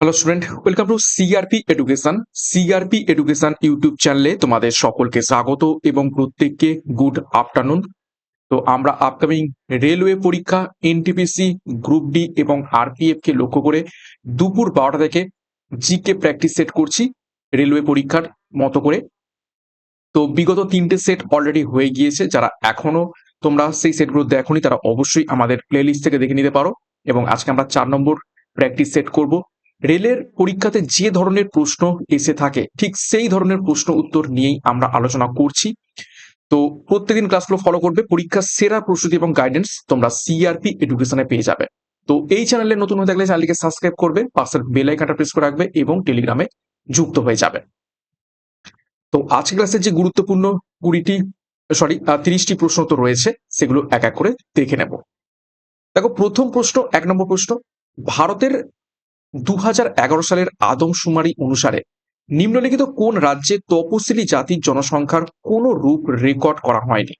Hello student welcome to C R P education C R P education YouTube চ্যানেলে তোমাদের সকলকে স্বাগত এবং প্রত্যেককে গুড আফটারনুন তো আমরা আপকামিং রেলওয়ে পরীক্ষা N T P C group D এবং আরপিএফ কে লক্ষ্য করে দুপুর বারোটা থেকে জিকে প্র্যাকটিস সেট করছি রেলওয়ে পরীক্ষার মতো করে। তো বিগত তিনটে সেট অলরেডি হয়ে গিয়েছে। যারা এখনও তোমরা সেই সেটগুলো দেখোনি, তারা অবশ্যই আমাদের প্লেলিস্ট থেকে দেখে নিতে পারো। এবং আজকে আমরা চার নম্বর প্র্যাকটিস সেট করব। রেলের পরীক্ষাতে যে ধরনের প্রশ্ন এসে থাকে, ঠিক সেই ধরনের প্রশ্ন উত্তর নিয়েই আমরা আলোচনা করছি। তো প্রত্যেকদিন ক্লাসগুলো ফলো করবে, পরীক্ষার সেরা প্রস্তুতি এবং গাইডেন্স তোমরা সিআরপি এডুকেশনে পেয়ে যাবে। তো এই চ্যানেলে নতুন হয়ে থাকলে চ্যানেলকে সাবস্ক্রাইব করবে পাশের বেল আইকনটা প্রেস করে রাখবে এবং টেলিগ্রামে যুক্ত হয়ে যাবে। তো আজকে ক্লাসের যে গুরুত্বপূর্ণ কুড়িটি সরি তিরিশটি প্রশ্ন তো রয়েছে, সেগুলো এক এক করে দেখে নেব। দেখো, প্রথম প্রশ্ন, এক নম্বর প্রশ্ন, ভারতের দু হাজার এগারো সালের আদমশুমারি অনুসারে নিম্নলিখিত কোন রাজ্যে তপশিলি জাতির জনসংখ্যার কোন রূপ রেকর্ড করা হয়নি?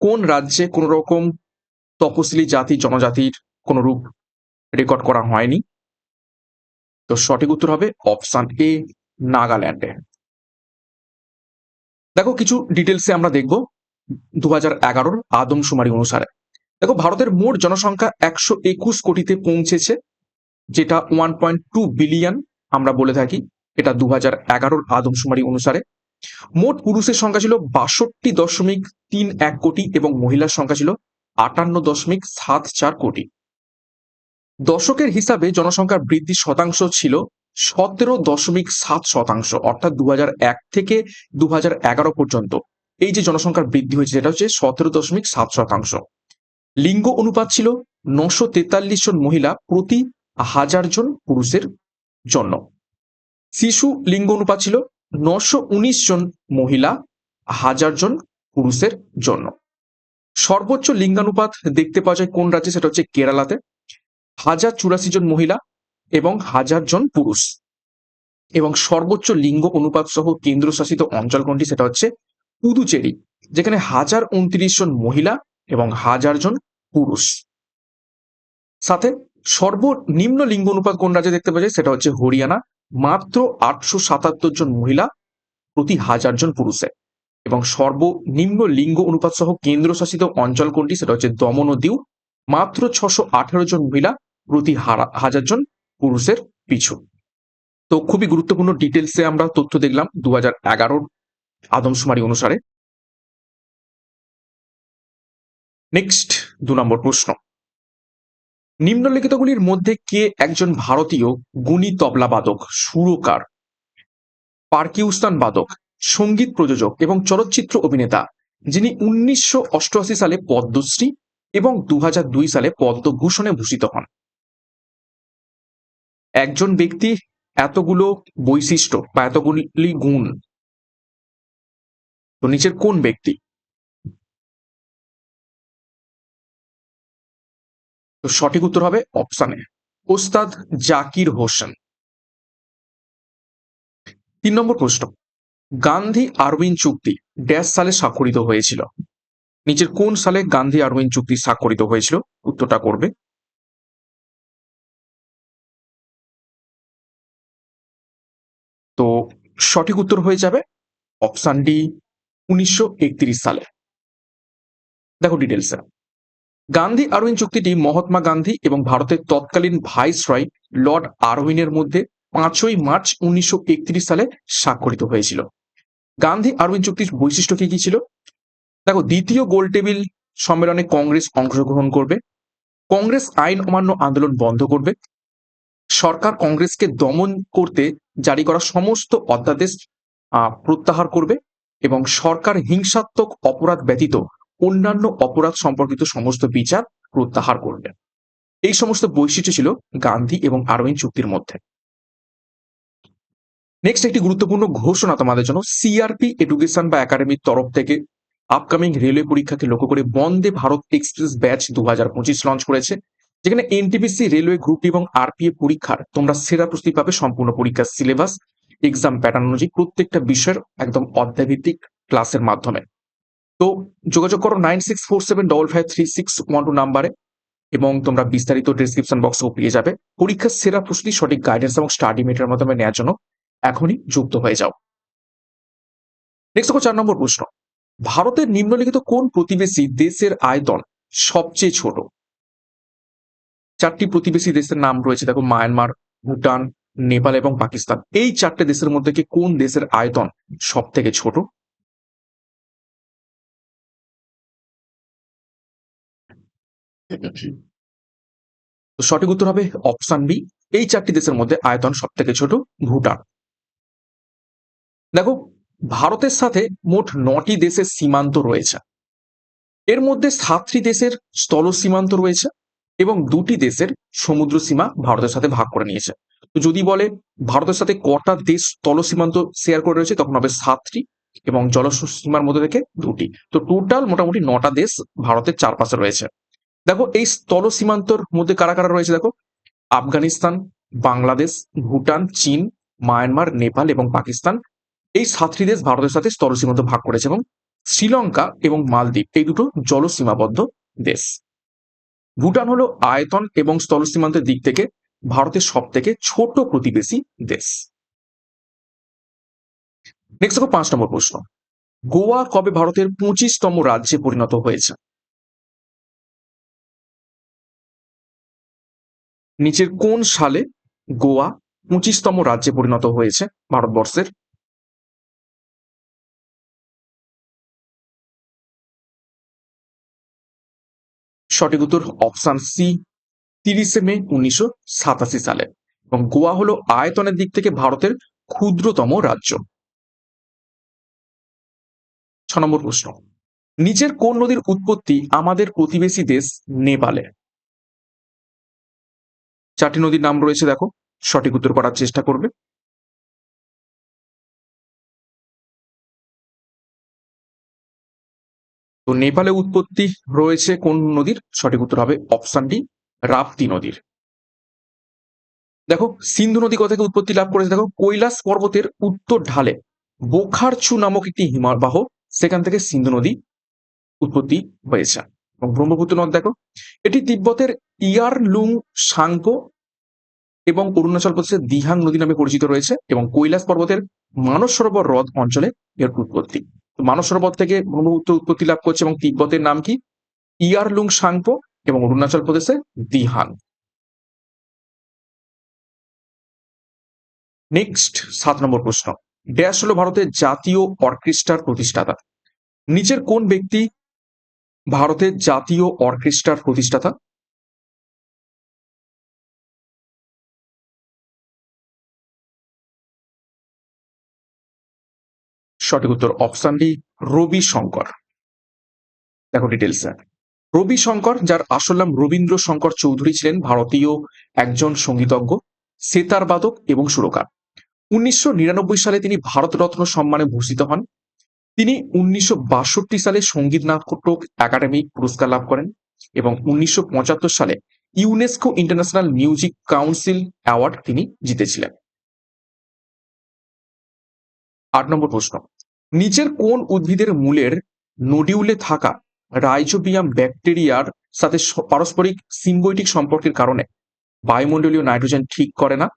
কোন রাজ্যে কোন রকম তপশিলি জাতি, জনজাতির কোন রূপ রেকর্ড করা হয়নি? তো সঠিক উত্তর হবে অপশান এ, নাগাল্যান্ডে। দেখো, কিছু ডিটেলসে আমরা দেখব দু হাজার এগারোর আদমশুমারি অনুসারে। দেখো, ভারতের মোট জনসংখ্যা একশো একুশ কোটিতে পৌঁছেছে, যেটা ওয়ান পয়েন্ট টু বিলিয়ন আমরা বলে থাকি, এটা দু হাজার এগারোর আদমশুমারি অনুসারে। মোট পুরুষের সংখ্যা ছিল বাষট্টি দশমিক তিন এক কোটি এবং মহিলার সংখ্যা ছিল আটান্ন দশমিক সাত চার কোটি। দশকের হিসাবে জনসংখ্যার বৃদ্ধি শতাংশ ছিল সতেরো দশমিক সাত শতাংশ, অর্থাৎ দু এক থেকে দু পর্যন্ত। এই যে জনসংখ্যার বৃদ্ধি হয়েছে, সেটা হচ্ছে সতেরো দশমিক সাত শতাংশ। লিঙ্গ অনুপাত ছিল নশো তেতাল্লিশ জন মহিলা প্রতি হাজার জন পুরুষের জন্য। শিশু লিঙ্গ অনুপাত ছিল নশো উনিশ জন মহিলা হাজার জন পুরুষের জন্য। সর্বোচ্চ লিঙ্গানুপাত দেখতে পাওয়া যায় কোন রাজ্যে, সেটা হচ্ছে কেরালাতে। হাজার চুরাশি জন মহিলা এবং হাজার জন পুরুষ। এবং সর্বোচ্চ লিঙ্গ অনুপাত সহ কেন্দ্রশাসিত অঞ্চল কোনটি সেটা হচ্ছে পুদুচেরি, যেখানে হাজার উনত্রিশ জন মহিলা এবং হাজার জন পুরুষ। সাথে সর্বনিম্ন লিঙ্গ অনুপাত কোন রাজ্যে দেখতে পাওয়া যায় সেটা হচ্ছে হরিয়ানা। মাত্র আটশো সাতাত্তর জন মহিলা প্রতি হাজার জন পুরুষে। এবং সর্বনিম্ন লিঙ্গ অনুপাত সহ কেন্দ্রশাসিত অঞ্চল কোনটি সেটা হচ্ছে দমন ও দিউ। মাত্র ছশো আঠারো জন মহিলা প্রতি হাজার জন পুরুষের পিছু। তো খুবই গুরুত্বপূর্ণ ডিটেলসে আমরা তথ্য দেখলাম দু হাজার এগারোর আদমশুমারি অনুসারে। নেক্সট দু নম্বর প্রশ্ন। নিম্নলিখিতগুলির মধ্যে কে একজন ভারতীয় গুণী তবলাবাদক, সুরকার, পার্কিউস্তান বাদক, সংগীত প্রযোজক এবং চলচ্চিত্র অভিনেতা, যিনি উনিশশো অষ্টআশি সালে পদ্মশ্রী এবং দু হাজার দুই সালে পদ্মভূষণে ভূষিত হন। একজন ব্যক্তি এতগুলো বৈশিষ্ট্য বা এতগুলি গুণ। তো নিচের কোন ব্যক্তি? তো সঠিক উত্তর হবে অপশানে ওস্তাদ জাকির হোসেন। তিন নম্বর প্রশ্ন। গান্ধী আরউইন চুক্তি ড্যাশ সালে স্বাক্ষরিত হয়েছিল। নিচের কোন সালে গান্ধী আরউইন চুক্তি স্বাক্ষরিত হয়েছিল? উত্তরটা করবে। তো সঠিক উত্তর হয়ে যাবে অপশান ডি, উনিশশো একত্রিশ সালে। দেখো ডিটেলসে গান্ধী আরউইন চুক্তিটি মহাত্মা গান্ধী এবং ভারতের তৎকালীন ভাইসরয় লর্ড আরউইনের মধ্যে পাঁচই মার্চ উনিশশো একত্রিশ সালে স্বাক্ষরিত হয়েছিল। গান্ধী আরউইন চুক্তির বৈশিষ্ট্য কি কি ছিল? দেখো, দ্বিতীয় গোল টেবিল সম্মেলনে কংগ্রেস অংশগ্রহণ করবে, কংগ্রেস আইন অমান্য আন্দোলন বন্ধ করবে, সরকার কংগ্রেসকে দমন করতে জারি করা সমস্ত অধ্যাদেশ প্রত্যাহার করবে এবং সরকার হিংসাত্মক অপরাধ ব্যতীত অন্যান্য অপরাধ সম্পর্কিত সমস্ত বিচার প্রত্যাহার করবে এই সমস্ত বৈশিষ্ট্য ছিল গান্ধী এবং আরওইন চুক্তির মধ্যে। নেক্সট একটি গুরুত্বপূর্ণ ঘোষণা তোমাদের জন্য সিআরপি এডুকেশন বা একাডেমির তরফ থেকে আপকামিং রেলওয়ে পরীক্ষাকে লক্ষ্য করে বন্দে ভারত এক্সপ্রেস ব্যাচ দু হাজার পঁচিশ লঞ্চ করেছে, যেখানে এনটিপিসি রেলওয়ে গ্রুপ এবং আরপিএ পরীক্ষার তোমরা সেরা প্রস্তুতি পাবে সম্পূর্ণ পরীক্ষার সিলেবাস এক্সাম প্যাটার্ন অনুযায়ী প্রত্যেকটা বিষয়ের একদম অধ্যাভিত্তিক ক্লাসের মাধ্যমে। তো যোগাযোগ করো nine six four seven double five three six one two নাম্বারে এবং তোমরা বিস্তারিত ডিসক্রিপশন বক্সেও পেয়ে যাবে। পরীক্ষার সেরা প্রস্তুতি, সঠিক গাইডেন্স এবং স্টাডি মেটেরিয়াল মাধ্যমে নেওয়ার জন্য এখনই যুক্ত হয়ে যাও। নেক্সট চার নম্বর প্রশ্ন। ভারতের নিম্নলিখিত কোন প্রতিবেশী দেশের আয়তন সবচেয়ে ছোট? চারটি প্রতিবেশী দেশের নাম রয়েছে, দেখো মায়ানমার, ভুটান, নেপাল এবং পাকিস্তান। এই চারটে দেশের মধ্যে কি কোন দেশের আয়তন সব থেকে ছোট? তো সঠিক উত্তর হবে অপশন বি এই চারটি দেশের মধ্যে আয়তন সব থেকে ছোট, ভুটান। দেখো, ভারতের সাথে মোট নটি দেশের সীমান্ত রয়েছে। এর মধ্যে সাতটি দেশের স্থল সীমান্ত রয়েছে এবং দুটি দেশের সমুদ্র সীমা ভারতের সাথে ভাগ করে নিয়েছে। তো যদি বলে ভারতের সাথে কটা দেশ স্থল সীমান্ত শেয়ার করে রয়েছে, তখন হবে সাতটি এবং জল সীমার মধ্যে থেকে দুটি। তো টোটাল মোটামুটি নটা দেশ ভারতের চারপাশে রয়েছে। দেখো, এই স্থল সীমান্তর মধ্যে কারা কারা রয়েছে দেখো? আফগানিস্তান, বাংলাদেশ, ভুটান, চীন, মায়ানমার, নেপাল এবং পাকিস্তান। এই সাতটি দেশ ভারতের সাথে স্থল সীমান্ত ভাগ করেছে এবং শ্রীলঙ্কা এবং মালদ্বীপ, এই দুটো জল সীমাবদ্ধ দেশ। ভুটান হলো আয়তন এবং স্থল সীমান্তের দিক থেকে ভারতের সব থেকে ছোট প্রতিবেশী দেশ। নেক্সট দেখো, পাঁচ নম্বর প্রশ্ন। গোয়া কবে ভারতের পঁচিশতম রাজ্যে পরিণত হয়েছে? নিচের কোন সালে গোয়া পঁচিশতম রাজ্যে পরিণত হয়েছে ভারতবর্ষের? সঠিক উত্তর অপশন সি, তিরিশে মে উনিশশো সাতাশি সালে। এবং গোয়া হলো আয়তনের দিক থেকে ভারতের ক্ষুদ্রতম রাজ্য। ছ নম্বর প্রশ্ন। নিচের কোন নদীর উৎপত্তি আমাদের প্রতিবেশী দেশ নেপালে? চারটি নদীর নাম রয়েছে, দেখো। সঠিক উত্তর করার চেষ্টা করবে। তো নেপালে উৎপত্তি রয়েছে কোন নদীর? সঠিক উত্তর হবে অপশন ডি, রাপ্তি নদীর। দেখো, সিন্ধু নদী কোথা উৎপত্তি লাভ করেছে, দেখো, কৈলাস পর্বতের উত্তর ঢালে বোখারচু নামক একটি হিমবাহ, সেখান থেকে সিন্ধু নদী উৎপত্তি হয়েছে। ব্রহ্মপুত্র নদ, দেখো। এটি তিব্বতের ইয়ারলুং সাংকো এবং অরুণাচল প্রদেশের দিহাং নদী নামে পরিচিত রয়েছে এবং কৈলাস পর্বতের মানস সরোবর হ্রদ অঞ্চলে এর উৎপত্তি। মানস সরোবর থেকে ব্রহ্মপুত্র উৎপত্তি লাভ করছে এবং তিব্বতের নাম কি? ইয়ারলুং সাংপো এবং অরুণাচল প্রদেশে দিহাং। নেক্সট সাত নম্বর প্রশ্ন। ড্যাশ হলো ভারতের জাতীয় অর্কেস্ট্রার প্রতিষ্ঠাতা। নিচের কোন ব্যক্তি ভারতের জাতীয় অর্কেস্ট্রার প্রতিষ্ঠাতা? সঠিক উত্তর অপশন ডি রবি শঙ্কর দেখো ডিটেলস রবি শঙ্কর যার আসল নাম রবীন্দ্র শঙ্কর চৌধুরী ছিলেন, ভারতীয় একজন সঙ্গীতজ্ঞ, সেতার বাদক এবং সুরকার। উনিশশো নিরানব্বই সালে তিনি ভারতরত্ন সম্মানে ভূষিত হন। তিনি উনিশশো বাষট্টি সালে সংগীত নাটক একাডেমি পুরস্কার লাভ করেন এবং উনিশশো পঁচাত্তর সালে UNESCO international music council award তিনি জিতেছিলেন। আট নম্বর প্রশ্ন। নিচের কোন উদ্ভিদের মূলের নোডিউলে থাকা রাইজোবিয়াম ব্যাকটেরিয়ার সাথে পারস্পরিক সিম্বয়টিক সম্পর্কের কারণে বায়ুমণ্ডলীয় নাইট্রোজেন ঠিক করে না?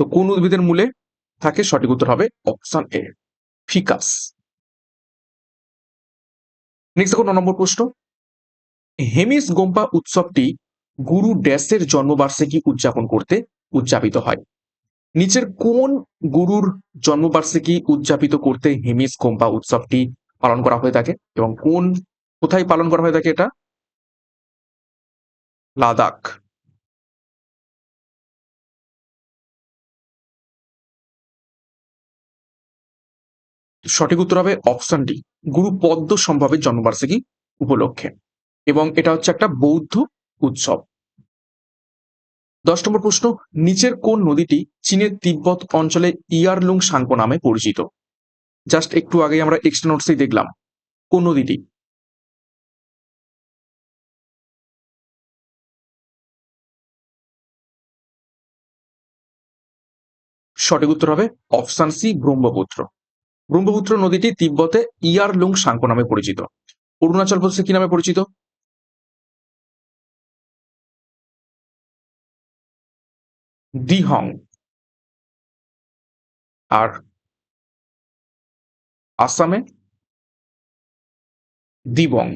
তো কোন উদ্ভিদের মূলে থাকে সঠিক উত্তর হবে অপশন এ ফিকাস। নেক্সট দেখো ন নম্বর প্রশ্ন। হেমিস গোম্পা উৎসবটি গুরু ড্যাসের জন্মবার্ষিকী উদযাপন করতে উদযাপিত হয়। নিচের কোন গুরুর জন্মবার্ষিকী উদযাপিত করতে হেমিস গোম্পা উৎসবটি পালন করা হয়ে থাকে এবং কোন কোথায় পালন করা হয়ে থাকে এটা? লাদাখ। সঠিক উত্তর হবে অপশন ডি গুরু পদ্ম সম্ভবের জন্মবার্ষিকী উপলক্ষে। এবং এটা হচ্ছে একটা বৌদ্ধ উৎসব। দশ নম্বর প্রশ্ন, নিচের কোন নদীটি চীনের তিব্বত অঞ্চলে ইয়ারলুং সাংকো নামে পরিচিত? জাস্ট একটু আগে আমরা এক্সট্রা নোটসেই দেখলাম। কোন নদীটি? সঠিক উত্তর হবে অপশন সি ব্রহ্মপুত্র। ব্রহ্মপুত্র নদীটি তিব্বতে ইয়ারলুং সাংকো নামে পরিচিত। অরুণাচল প্রদেশে কি নামে পরিচিত? দিহং। আর আসামে দিবং।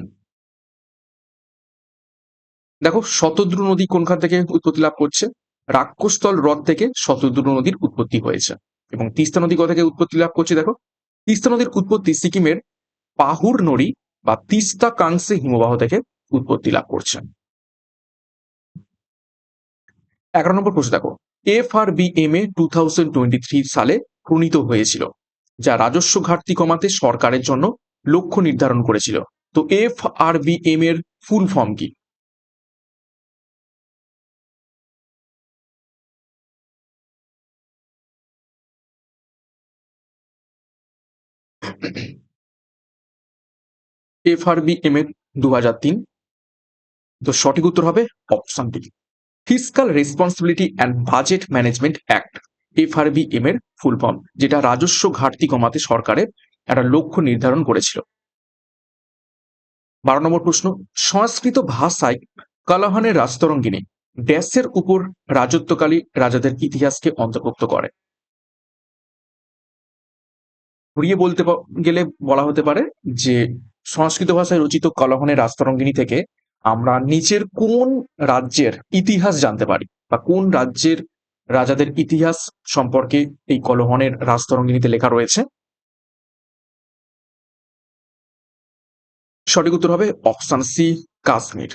দেখো, শতদ্রু নদী কোনখান থেকে উৎপত্তি লাভ করছে? রাক্ষস্থল হ্রদ থেকে শতদ্রু নদীর উৎপত্তি হয়েছে। এবং তিস্তা নদী কোথা থেকে উৎপত্তি লাভ করছে দেখো? তিস্তা নদীর উৎপত্তি সিকিমের পাহুর নড়ি বা তিস্তা কাংসে হিমবাহ থেকে উৎপত্তি লাভ করছে। এগারো নম্বর প্রশ্ন দেখো। F R B M A two thousand twenty three সালে প্রণীত হয়েছিল, যা রাজস্ব ঘাটতি কমাতে সরকারের জন্য লক্ষ্য নির্ধারণ করেছিল। তো এফ আর বি এম এর ফুল ফর্ম কি? এফ আর বি এম এর দু তিন। তো সঠিক উত্তর হবে option D fiscal responsibility and budget management act F R B M এর ফুল ফর্ম যেটা রাজস্ব ঘাটতি কমাতে সরকারের একটা লক্ষ্য নির্ধারণ করেছিল। বারো নম্বর প্রশ্ন, সংস্কৃত ভাষায় কালাহানের রাজতরঙ্গিনী ড্যাসের উপর রাজত্বকালী রাজাদের ইতিহাসকে অন্তর্ভুক্ত করে। ঘুরিয়ে বলতে গেলে বলা হতে পারে যে সংস্কৃত ভাষায় রচিত কলহনের রাজতরঙ্গিনী থেকে আমরা নিচের কোন রাজ্যের ইতিহাস জানতে পারি? বা কোন রাজ্যের রাজাদের ইতিহাস সম্পর্কে এই কলহনের রাজতরঙ্গিনীতে লেখা রয়েছে? সঠিক উত্তর হবে অপশন সি, কাশ্মীর।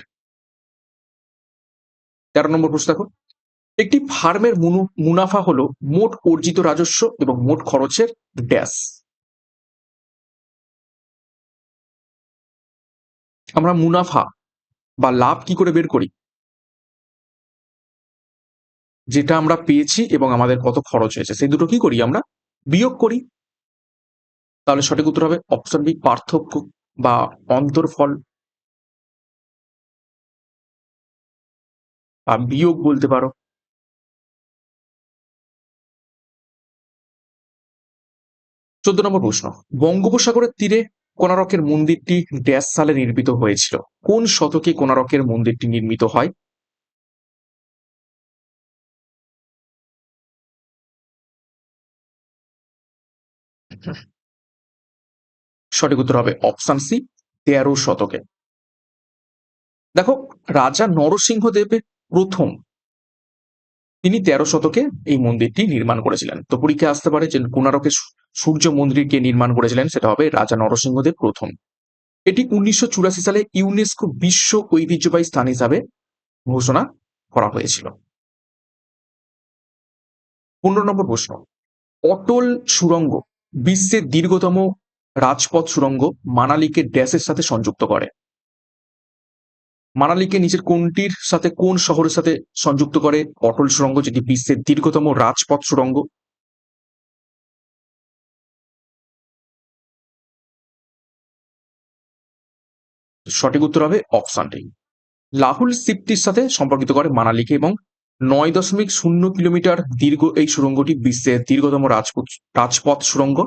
তেরো নম্বর প্রশ্ন দেখো একটি ফার্মের মুনাফা হলো মোট অর্জিত রাজস্ব এবং মোট খরচের ড্যাশ। আমরা মুনাফা বা লাভ কি করে বের করি? যেটা আমরা পেয়েছি এবং আমাদের কত খরচ হয়েছে, সেই দুটো কি করি আমরা? বিয়োগ করি। তাহলে সঠিক উত্তর হবে অপশন বি পার্থক্য বা অন্তর্ফল বা বিয়োগ বলতে পারো। চোদ্দ নম্বর প্রশ্ন, বঙ্গোপসাগরের তীরে কোনারকের মন্দিরটি ড্যাশ সালে নির্মিত হয়েছিল। কোন শতকে কোনারকের মন্দিরটি নির্মিত হয়? সঠিক উত্তর হবে অপশন সি, তেরো শতকে। দেখো, রাজা নরসিংহদেব প্রথম তিনি তেরো শতকে এই মন্দিরটি নির্মাণ করেছিলেন। তো পরীক্ষায় আসতে পারে যে কোনারকের সূর্য মন্দিরকে নির্মাণ করেছিলেন, সেটা হবে রাজা নরসিংহদেব প্রথম। এটি উনিশশো চুরাশি সালে ইউনেস্কো বিশ্ব ঐতিহ্যবাহী স্থান হিসাবে ঘোষণা করা হয়েছিল। পনেরো নম্বর প্রশ্ন। অটল সুরঙ্গ বিশ্বের দীর্ঘতম রাজপথ সুরঙ্গ মানালিকে ড্যাশের সাথে সংযুক্ত করে। মানালিকে নিজের কোনটির সাথে কোন শহরের সাথে সংযুক্ত করে? অটল সুরঙ্গ, যেটি বিশ্বের দীর্ঘতম রাজপথ সুরঙ্গ। সঠিক উত্তর হবে অপশনটি লাহুল সিপ্তির সাথে সম্পর্কিত করে মানালিকে এবং নয় দশমিক শূন্য কিলোমিটার দীর্ঘ এই সুরঙ্গটি বিশ্বের দীর্ঘতম রাজপথ রাজপথ সুরঙ্গ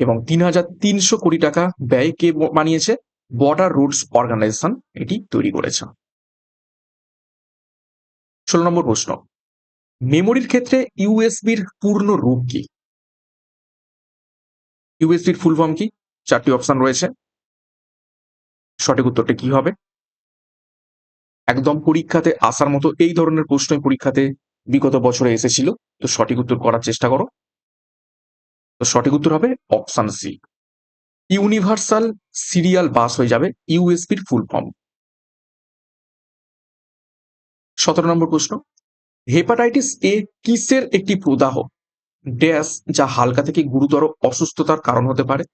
এবং তিন হাজার তিনশো কোটি টাকা ব্যয় কে বানিয়েছে। বর্ডার রুটস অর্গানাইজেশন এটি তৈরি করেছে। ষোলো নম্বর প্রশ্ন, মেমোরির ক্ষেত্রে ইউএসবির পূর্ণ রূপ কি? ইউএসবির ফুল ফর্ম কি? চারটি অপশন রয়েছে। সঠিক উত্তরটা কি হবে? একদম পরীক্ষাতে আসার মতো এই ধরনের প্রশ্নই পরীক্ষাতে বিগত বছরে এসেছিল। তো সঠিক উত্তর করার চেষ্টা করো। তো সঠিক উত্তর হবে option C universal serial bus হয়ে যাবে ইউএসপির ফুল ফর্ম। সতেরো নম্বর প্রশ্ন, হেপাটাইটিস এ কিসের একটি প্রদাহ? ড্যাশ, যা হালকা থেকে গুরুতর অসুস্থতার কারণ হতে পারে।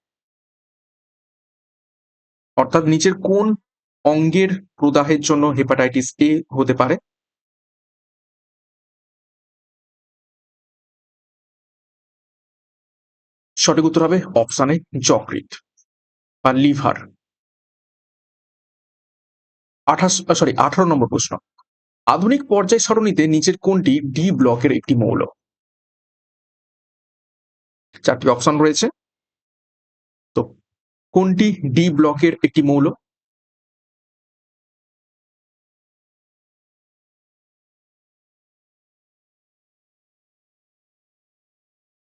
অর্থাৎ নিচের কোন অঙ্গের প্রদাহের জন্য হেপাটাইটিস এ হতে পারে? সঠিক উত্তর হবে অপশানে যকৃত বা লিভার। আঠাশ সরি আঠারো নম্বর প্রশ্ন। আধুনিক পর্যায় সরণিতে নিচের কোনটি ডি ব্লকের একটি মৌল? চারটি অপশন রয়েছে। তো কোনটি ডি ব্লকের একটি মৌল?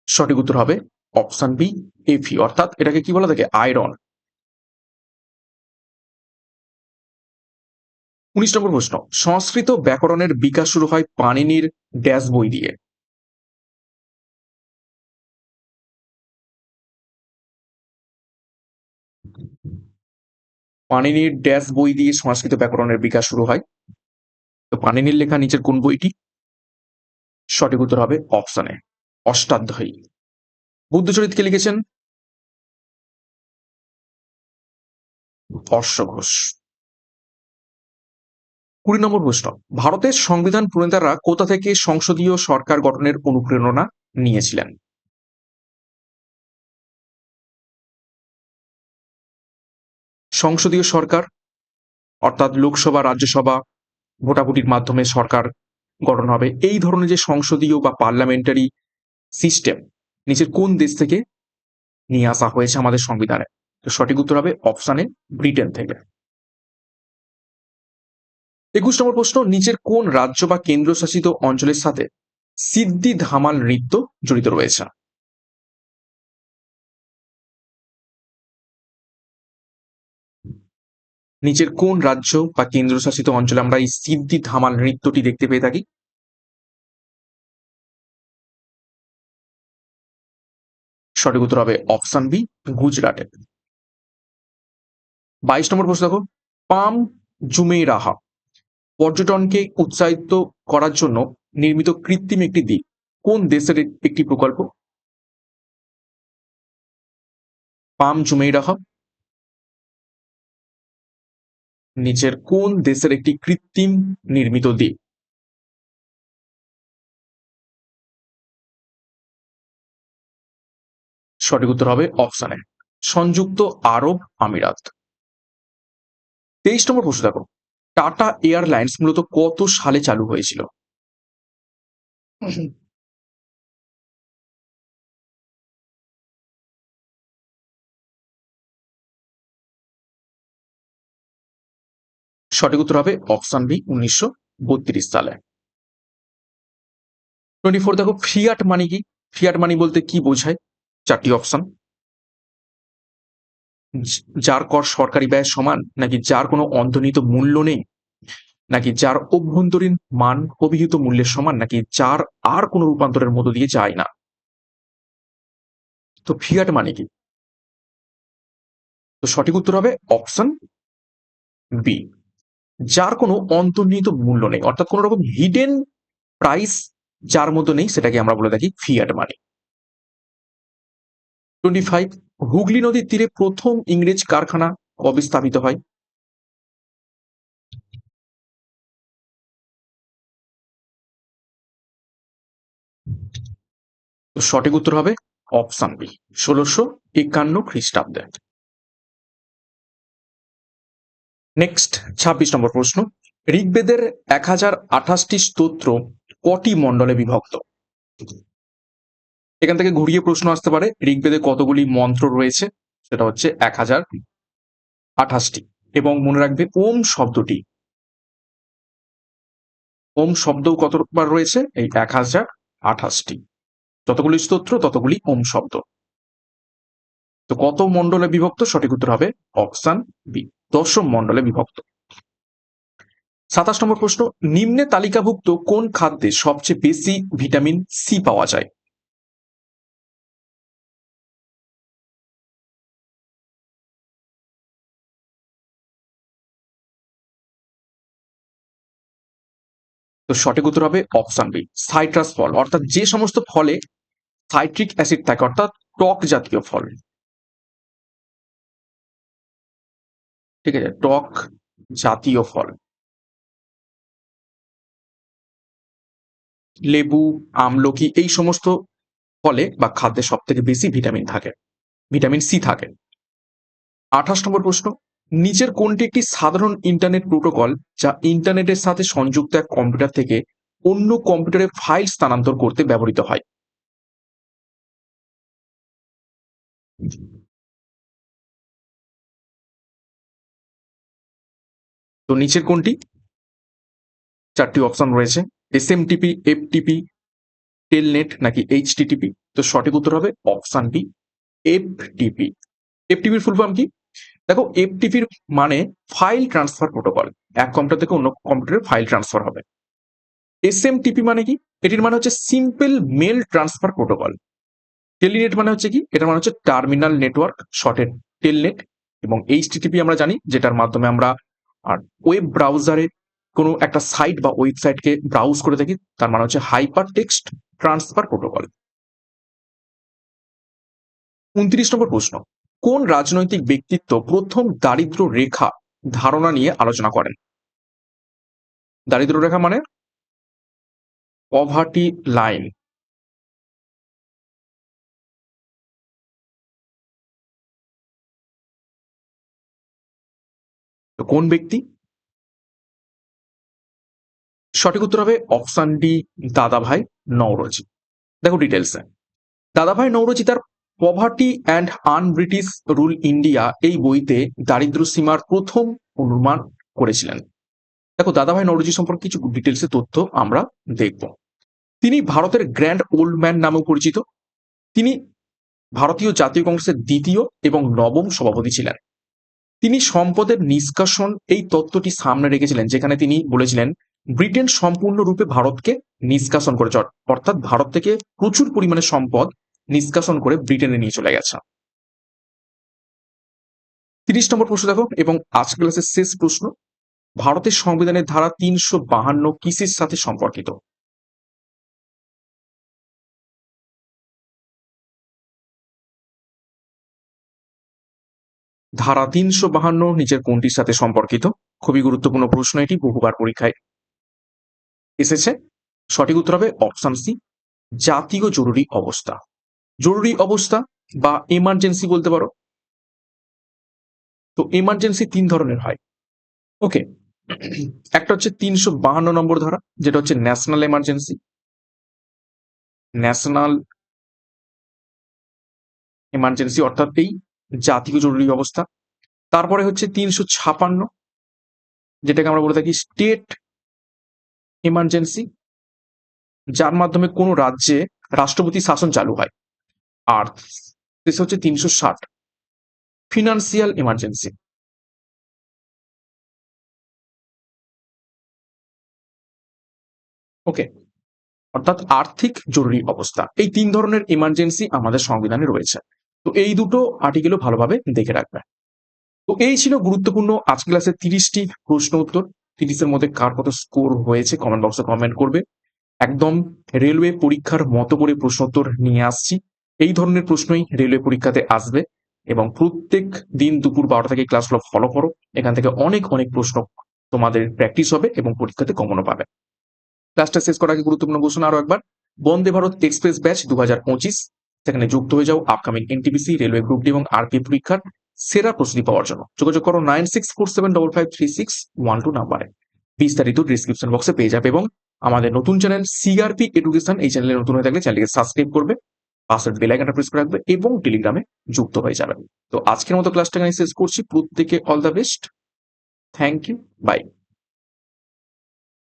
সঠিক উত্তর হবে অপশন বি, এফি অর্থাৎ এটাকে কি বলা? থাকে আয়রন। উনিশ নম্বর প্রশ্ন। সংস্কৃত ব্যাকরণের বিকাশ শুরু হয় পানিনির ড্যাশ বই দিয়ে। পানিনির ড্যাশ বই দিয়ে সংস্কৃত ব্যাকরণের বিকাশ শুরু হয়। তো পানিনির লেখা নিচের কোন বইটি? সঠিক উত্তর হবে অপশনে অষ্টাধ্যায়ী। বুদ্ধচরিত কে লিখেছেন হর্ষ ঘোষ। কুড়ি নম্বর প্রশ্ন। ভারতের সংবিধান প্রণেতারা কোথা থেকে সংসদীয় সরকার গঠনের অনুপ্রেরণা নিয়েছিলেন? সংসদীয় সরকার, অর্থাৎ লোকসভা, রাজ্যসভা, ভোটাভুটির মাধ্যমে সরকার গঠন হবে। এই ধরনের যে সংসদীয় বা পার্লামেন্টারি সিস্টেম নিচের কোন দেশ থেকে নিয়ে আসা হয়েছে আমাদের সংবিধানে? তো সঠিক উত্তর হবে অপশানে ব্রিটেন থেকে। একুশ নম্বর প্রশ্ন, নিচের কোন রাজ্য বা কেন্দ্রশাসিত অঞ্চলের সাথে সিদ্ধি ধামাল নৃত্য জড়িত রয়েছে? নিচের কোন রাজ্য বা কেন্দ্রশাসিত অঞ্চলে আমরা এই সিদ্ধি ধামাল নৃত্যটি দেখতে পেয়ে থাকি? সঠিক উত্তর হবে অপশন বি গুজরাটে বাইশ নম্বর প্রশ্ন দেখো, পাম জুমেই রাহা, পর্যটনকে উৎসাহিত করার জন্য নির্মিত কৃত্রিম একটি দ্বীপ, কোন দেশের একটি প্রকল্প? পাম জুমেই রাহা। নিচের কোন দেশের একটি কৃত্রিম নির্মিত দ্বীপ? সঠিক উত্তর হবে অপশানে সংযুক্ত আরব আমিরাত। তেইশ নম্বর প্রশ্ন দেখো, টাটা এয়ারলাইন্স মূলত কত সালে চালু হয়েছিল? সঠিক উত্তর হবে অপশন বি উনিশশো বত্রিশ সালে। টোয়েন্টি ফোর দেখো ফিয়াট মানি কি? ফিয়াট মানি বলতে কি বোঝায়? চারটি অপশন যার কর সরকারি ব্যয় সমান, নাকি যার কোনো অন্তর্নিহিত মূল্য নেই, নাকি যার অভ্যন্তরীণ মান অভিহিত মূল্যের সমান, নাকি যার আর কোনো রূপান্তরের মধ্য দিয়ে যায় না। তো ফিয়াট মানে কি? তো সঠিক উত্তর হবে অপশন বি যার কোনো অন্তর্নিহিত মূল্য নেই, অর্থাৎ কোনো রকম হিডেন প্রাইস যার মতো নেই, সেটাকে আমরা বলে থাকি fiat money twenty five Hooghly নদীর তীরে প্রথম ইংরেজ কারখানা কবে স্থাপিত হয়? সঠিক উত্তর হবে অপশন বি ষোলোশো একান্ন খ্রিস্টাব্দে। নেক্সট ছাব্বিশ নম্বর প্রশ্ন। ঋগ্বেদের এক হাজার আঠাশটি স্তোত্র কটি মণ্ডলে বিভক্ত? এখান থেকে ঘুরিয়ে প্রশ্ন আসতে পারে। ঋগ্বেদে কতগুলি মন্ত্র রয়েছে? সেটা হচ্ছে এক হাজার আঠাশটি। এবং মনে রাখবে, ওম শব্দটি। ওম শব্দ কতবার রয়েছে? এই এক হাজার আঠাশটি। যতগুলি স্তোত্র, ততগুলি ওম শব্দ। তো কত মন্ডলে বিভক্ত? সঠিক উত্তর হবে অপশন বি, দশম মন্ডলে বিভক্ত। সাতাশ নম্বর প্রশ্ন, নিম্নে তালিকাভুক্ত কোন খাদ্যে সবচেয়ে বেশি ভিটামিন সি পাওয়া যায়? তো সঠিক উত্তর হবে অপশন বি সাইট্রাস ফল অর্থাৎ যে সমস্ত ফলে সাইট্রিক অ্যাসিড থাকে, অর্থাৎ টক জাতীয় ফল। ঠিক আছে, টক জাতীয় ফল। লেবু, আমলকি, এই সমস্ত ফলে বা খাদ্যে সব থেকে বেশি ভিটামিন থাকে ভিটামিন সি থাকে। আঠাশ নম্বর প্রশ্ন নিচের কোনটি একটি সাধারণ ইন্টারনেট প্রোটোকল যা ইন্টারনেটের সাথে সংযুক্ত এক কম্পিউটার থেকে অন্য কম্পিউটারে ফাইল স্থানান্তর করতে ব্যবহৃত হয়? তো নিচের কোনটি? চারটি অপশন রয়েছে। এসএমটিপি এফটিপি টেলনেট নাকি এইচটিটিপি তো সঠিক উত্তর হবে option B F T P এফটিপির full form কি? দেখো এফটিপির মানে ফাইল ট্রান্সফার প্রোটোকল এক কম্পিউটার থেকে অন্য কম্পিউটারে ফাইল ট্রান্সফার হবে। এসএমটিপি মানে কি? এটির মানে হচ্ছে simple mail transfer protocol telnet মানে হচ্ছে কি? এটার মানে হচ্ছে টার্মিনাল নেটওয়ার্ক শর্টের টেলনেট এবং এইচটিটিপি আমরা জানি, যেটার মাধ্যমে আমরা, আর ওয়েব ব্রাউজারে কোনো একটা সাইট বা ওয়েবসাইটকে ব্রাউজ করে থাকি তার মানে হচ্ছে হাইপার টেক্সট ট্রান্সফার প্রোটোকল উনত্রিশ নম্বর প্রশ্ন। কোন রাজনৈতিক ব্যক্তিত্ব প্রথম দারিদ্র রেখা ধারণা নিয়ে আলোচনা করেন? দারিদ্র রেখা মানে? পভার্টি লাইন কোন ব্যক্তি? সঠিক উত্তর হবে অপশন ডি দাদাভাই নওরোজি। দেখো ডিটেলসে দাদাভাই নওরোজি তার poverty and un British rule India এই বইতে দারিদ্র সীমার প্রথম অনুমান করেছিলেন। দেখো, দাদাভাই নওরোজি সম্পর্কে কিছু ডিটেলসে তথ্য আমরা দেখব। তিনি ভারতের গ্র্যান্ড ওল্ড ম্যান নামেও পরিচিত। তিনি ভারতীয় জাতীয় কংগ্রেসের দ্বিতীয় এবং নবম সভাপতি ছিলেন। তিনি সম্পদের নিষ্কাশন এই তত্ত্বটি সামনে রেখেছিলেন, যেখানে তিনি বলেছিলেন, ব্রিটেন সম্পূর্ণরূপে ভারতকে নিষ্কাশন করেছে। অর্থাৎ ভারত থেকে প্রচুর পরিমাণে সম্পদ নিষ্কাশন করে ব্রিটেনে নিয়ে চলে গেছে। তিরিশ নম্বর প্রশ্ন দেখো, এবং আজকের ক্লাসের শেষ প্রশ্ন, ভারতের সংবিধানের ধারা তিনশো বাহান্ন কিসের সাথে সম্পর্কিত? ধারা তিনশো বাহান্ন নিচের কোনটির সাথে সম্পর্কিত? খুবই গুরুত্বপূর্ণ প্রশ্ন এটি, বহুবার পরীক্ষায় এসেছে। সঠিক উত্তর হবে অপশন সি, জাতীয় জরুরি অবস্থা। জরুরি অবস্থা বা এমার্জেন্সি বলতে পারো। তো এমার্জেন্সি তিন ধরনের হয়। ওকে একটা হচ্ছে তিনশো বাহান্ন নম্বর ধারা, যেটা হচ্ছে ন্যাশনাল এমার্জেন্সি ন্যাশনাল এমার্জেন্সি অর্থাৎ এই জাতীয় জরুরি অবস্থা। তারপরে হচ্ছে তিনশো ছাপান্ন, যেটাকে আমরা বলে থাকি স্টেট এমার্জেন্সি যার মাধ্যমে কোনো রাজ্যে রাষ্ট্রপতি শাসন চালু হয়। আর শেষ হচ্ছে তিনশো ষাট। ফিনান্সিয়াল এমার্জেন্সি ওকে অর্থাৎ আর্থিক জরুরি অবস্থা। এই তিন ধরনের এমার্জেন্সি আমাদের সংবিধানে রয়েছে। তো এই দুটো আর্টিকেলও ভালোভাবে দেখে রাখবে। তো এই ছিল গুরুত্বপূর্ণ আজকে ক্লাসের তিরিশটি প্রশ্ন উত্তর। তিরিশের মধ্যে কার কত স্কোর হয়েছে কমেন্ট বক্সে কমেন্ট করবে। একদম রেলওয়ে পরীক্ষার মতো করে প্রশ্ন উত্তর নিয়ে আসছি। এই ধরনের প্রশ্নই রেলওয়ে পরীক্ষাতে আসবে এবং প্রত্যেক দিন দুপুর বারোটা থেকে ক্লাসগুলো ফলো করো। এখান থেকে অনেক অনেক প্রশ্ন তোমাদের প্র্যাকটিস হবে এবং পরীক্ষাতে কমনও পাবে। ক্লাসটা শেষ করার আগে গুরুত্বপূর্ণ ঘোষণা আরও একবার। বন্দে ভারত এক্সপ্রেস ব্যাচ দু হাজার পঁচিশ, সেখানে যুক্ত হয়ে যাও upcoming N T P C railway group D এবং আরপি পরীক্ষার সেরা প্রস্তুতি পাওয়ার জন্য। যোগাযোগ করো nine six four seven double five three six one two নাম্বারে। বিস্তারিত ডিসক্রিপশন বক্সে পেয়ে যাবে এবং আমাদের নতুন চ্যানেল সিআরপি এডুকেশন এই চ্যানেলে নতুন হয়ে থাকলে চ্যানেলকে সাবস্ক্রাইব করবে। পাসওয়ার্ড বেল আইকনটা প্রেস করে রাখবে এবং টেলিগ্রামে যুক্ত হয়ে যাবেন তো আজকের মতো ক্লাসটা আমি শেষ করছি। প্রত্যেকে all the best thank you bye